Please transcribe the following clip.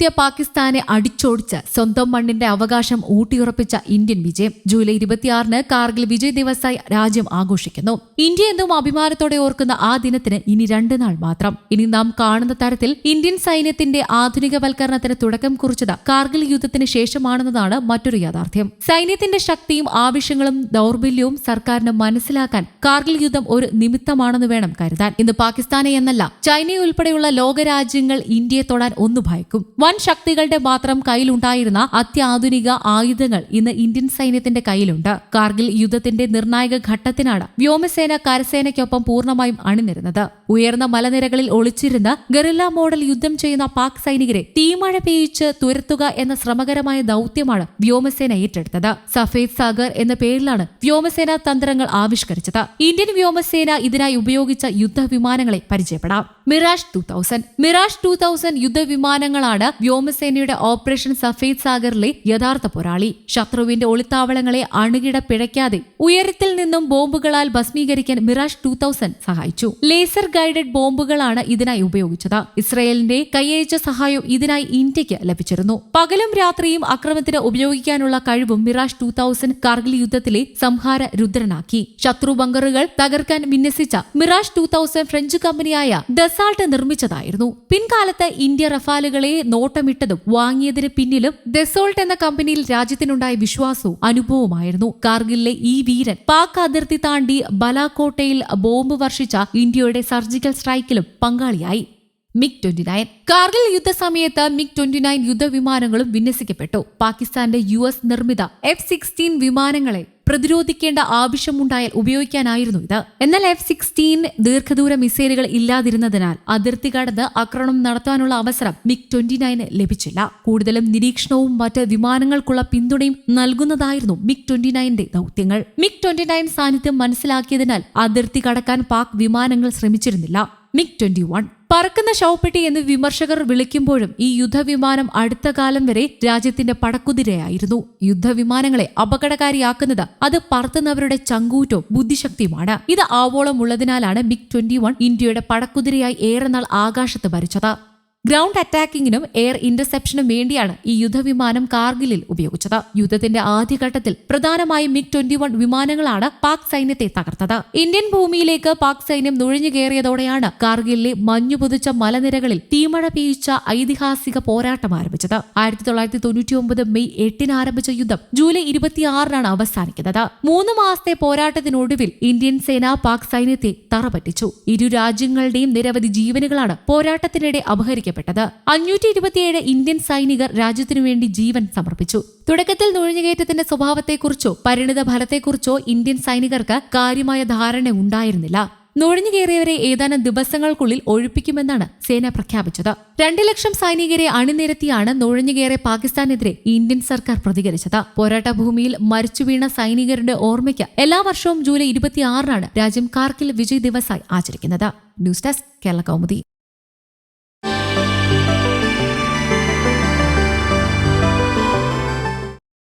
കുത്തിയ പാകിസ്ഥാനെ അടിച്ചോടിച്ച് സ്വന്തം മണ്ണിന്റെ അവകാശം ഊട്ടിയുറപ്പിച്ച ഇന്ത്യൻ വിജയം ജൂലൈ ഇരുപത്തിയാറിന് കാർഗിൽ വിജയ് ദിവസായി രാജ്യം ആഘോഷിക്കുന്നു. ഇന്ത്യ എന്നും അഭിമാനത്തോടെ ഓർക്കുന്ന ആ ദിനത്തിന് ഇനി രണ്ട് നാൾ മാത്രം. ഇനി നാം കാണുന്ന തരത്തിൽ ഇന്ത്യൻ സൈന്യത്തിന്റെ ആധുനികവൽക്കരണത്തിന് തുടക്കം കുറിച്ചത് കാർഗിൽ യുദ്ധത്തിന് ശേഷമാണെന്നതാണ് മറ്റൊരു യാഥാർത്ഥ്യം. സൈന്യത്തിന്റെ ശക്തിയും ആവശ്യങ്ങളും ദൗർബല്യവും സർക്കാരിന് മനസ്സിലാക്കാൻ കാർഗിൽ യുദ്ധം ഒരു നിമിത്തമാണെന്ന് വേണം കരുതാൻ. ഇന്ന് പാകിസ്ഥാനെ എന്നല്ല ചൈനയുൾപ്പെടെയുള്ള ലോകരാജ്യങ്ങൾ ഇന്ത്യയെ തൊടാൻ ഒന്നു ഭയക്കും. ശക്തികളുടെ മാത്രം കയ്യിലുണ്ടായിരുന്ന അത്യാധുനിക ആയുധങ്ങൾ ഇന്ന് ഇന്ത്യൻ സൈന്യത്തിന്റെ കയ്യിലുണ്ട്. കാർഗിൽ യുദ്ധത്തിന്റെ നിർണായക ഘട്ടത്തിനാണ് വ്യോമസേന കരസേനയ്ക്കൊപ്പം പൂർണമായും അണിനിരുന്നത്. ഉയർന്ന മലനിരകളിൽ ഒളിച്ചിരുന്ന് ഗറില്ല മോഡൽ യുദ്ധം ചെയ്യുന്ന പാക് സൈനികരെ തീമഴ പെയ്യിച്ച് തുരത്തുക എന്ന ശ്രമകരമായ ദൌത്യമാണ് വ്യോമസേന ഏറ്റെടുത്തത്. സഫേദ് സാഗർ എന്ന പേരിലാണ് വ്യോമസേന തന്ത്രങ്ങൾ ആവിഷ്കരിച്ചത്. ഇന്ത്യൻ വ്യോമസേന ഇതിനായി ഉപയോഗിച്ച യുദ്ധവിമാനങ്ങളെ പരിചയപ്പെടാം. Mirage two thousand. Mirage two thousand യുദ്ധവിമാനങ്ങളാണ് വ്യോമസേനയുടെ ഓപ്പറേഷൻ സഫേദ് സാഗറിലെ യഥാർത്ഥ പോരാളി. ശത്രുവിന്റെ ഒളിത്താവളങ്ങളെ അണുകിട പിഴയ്ക്കാതെ ഉയരത്തിൽ നിന്നും ബോംബുകളാൽ ഭസ്മീകരിക്കാൻ മിറാഷ് ടൂ തൗസൻഡ് സഹായിച്ചു. ലേസർ ഗൈഡഡ് ബോംബുകളാണ് ഇതിനായി ഉപയോഗിച്ചത്. ഇസ്രയേലിന്റെ കൈയച്ച സഹായം ഇതിനായി ഇന്ത്യയ്ക്ക് ലഭിച്ചിരുന്നു. പകലും രാത്രിയും അക്രമത്തിന് ഉപയോഗിക്കാനുള്ള കഴിവും മിറാഷ് ടൂ തൗസൻഡ് കാർഗിൽ യുദ്ധത്തിലെ സംഹാര രുദ്രനാക്കി. ശത്രു ബങ്കറുകൾ തകർക്കാൻ വിന്യസിച്ച മിറാഷ് ടൂ തൗസൻഡ് ഫ്രഞ്ച് കമ്പനിയായ ഡെസാൾട്ട് നിർമ്മിച്ചതായിരുന്നു. പിൻകാലത്ത് ഇന്ത്യ റഫാലുകളെ നോട്ടമിട്ടതും വാങ്ങിയതിന് പിന്നിലും ദസോൾട്ട് എന്ന കമ്പനിയിൽ രാജ്യത്തിനുണ്ടായ വിശ്വാസവും അനുഭവമായിരുന്നു കാർഗിലിലെ ഈ വീരൻ പാക് അതിർത്തി താണ്ടി ബലാക്കോട്ടയിൽ ബോംബ് വർഷിച്ച ഇന്ത്യയുടെ സർജിക്കൽ സ്ട്രൈക്കിലും പങ്കാളിയായി. MiG twenty nine. കാർഗിൽ യുദ്ധസമയത്ത് മിഗ് ട്വന്റി നയൻ യുദ്ധവിമാനങ്ങളും വിന്യസിക്കപ്പെട്ടു. പാകിസ്ഥാന്റെ യു എസ് നിർമ്മിത എഫ് സിക്സ്റ്റീൻ വിമാനങ്ങളെ പ്രതിരോധിക്കേണ്ട ആവശ്യമുണ്ടായാൽ ഉപയോഗിക്കാനായിരുന്നു ഇത്. എന്നാൽ എഫ് സിക്സ്റ്റീൻ ദീർഘദൂര മിസൈലുകൾ ഇല്ലാതിരുന്നതിനാൽ അതിർത്തി കടന്ന് ആക്രമണം നടത്താനുള്ള അവസരം മിഗ് ട്വന്റി നയന് ലഭിച്ചില്ല. കൂടുതലും നിരീക്ഷണവും മറ്റ് വിമാനങ്ങൾക്കുള്ള പിന്തുണയും നൽകുന്നതായിരുന്നു മിഗ് ട്വന്റി നയന്റെ ദൗത്യങ്ങൾ. മിഗ് ട്വന്റി നയൻ സാന്നിധ്യം മനസ്സിലാക്കിയതിനാൽ അതിർത്തി കടക്കാൻ പാക് വിമാനങ്ങൾ ശ്രമിച്ചിരുന്നില്ല. MiG twenty one. പറക്കുന്ന ശവപ്പെട്ടി എന്ന് വിമർശകർ വിളിക്കുമ്പോഴും ഈ യുദ്ധവിമാനം അടുത്ത കാലം വരെ രാജ്യത്തിന്റെ പടക്കുതിരയായിരുന്നു. യുദ്ധവിമാനങ്ങളെ അപകടകാരിയാക്കുന്നത് അത് പറത്തുന്നവരുടെ ചങ്കൂറ്റവും ബുദ്ധിശക്തിയുമാണ്. ഇത് ആവോളം ഉള്ളതിനാലാണ് മിഗ് ട്വന്റി ഇന്ത്യയുടെ പടക്കുതിരയായി ഏറെ നാൾ ആകാശത്ത് ഭരിച്ചത്. ഗ്രൗണ്ട് അറ്റാക്കിങ്ങിനും എയർ ഇന്റർസെപ്ഷനും വേണ്ടിയാണ് ഈ യുദ്ധവിമാനം കാർഗിലിൽ ഉപയോഗിച്ചത്. യുദ്ധത്തിന്റെ ആദ്യഘട്ടത്തിൽ പ്രധാനമായും മിഗ് ട്വന്റി വൺ വിമാനങ്ങളാണ് പാക് സൈന്യത്തെ തകർത്തത്. ഇന്ത്യൻ ഭൂമിയിലേക്ക് പാക് സൈന്യം നുഴഞ്ഞു കയറിയതോടെയാണ് കാർഗിലിലെ മഞ്ഞു പുതിച്ച മലനിരകളിൽ തീമഴ പെയ്യിച്ച ഐതിഹാസിക പോരാട്ടം ആരംഭിച്ചത്. ആയിരത്തി തൊള്ളായിരത്തി തൊണ്ണൂറ്റി ഒമ്പത് മെയ് എട്ടിന് ആരംഭിച്ച യുദ്ധം ജൂലൈ ഇരുപത്തിയാറിനാണ് അവസാനിക്കുന്നത്. മൂന്ന് മാസത്തെ പോരാട്ടത്തിനൊടുവിൽ ഇന്ത്യൻ സേന പാക് സൈന്യത്തെ തറപറ്റിച്ചു. ഇരു രാജ്യങ്ങളുടെയും നിരവധി ജീവനുകളാണ് പോരാട്ടത്തിനിടെ അപഹരിക്കപ്പെട്ടത് അഞ്ഞൂറ്റി ഇരുപത്തിയേഴ് ഇന്ത്യൻ സൈനികർ രാജ്യത്തിനു വേണ്ടി ജീവൻ സമർപ്പിച്ചു. തുടക്കത്തിൽ നുഴഞ്ഞുകയറ്റത്തിന്റെ സ്വഭാവത്തെക്കുറിച്ചോ പരിണിത ഫലത്തെക്കുറിച്ചോ ഇന്ത്യൻ സൈനികർക്ക് കാര്യമായ ധാരണ ഉണ്ടായിരുന്നില്ല. നുഴഞ്ഞുകയറിയവരെ ഏതാനും ദിവസങ്ങൾക്കുള്ളിൽ ഒഴിപ്പിക്കുമെന്നാണ് സേന പ്രഖ്യാപിച്ചത്. രണ്ടു ലക്ഷം സൈനികരെ അണിനിരത്തിയാണ് നുഴഞ്ഞുകയറിയ പാകിസ്ഥാനെതിരെ ഇന്ത്യൻ സർക്കാർ പ്രതികരിച്ചത്. പോരാട്ട ഭൂമിയിൽ മരിച്ചു വീണ സൈനികരുടെ ഓർമ്മയ്ക്ക് എല്ലാ വർഷവും ജൂലൈ ഇരുപത്തിയാറിനാണ് രാജ്യം കാർഗിൽ വിജയ് ദിവസായി ആചരിക്കുന്നത്. News desk Kerala Kaumudi.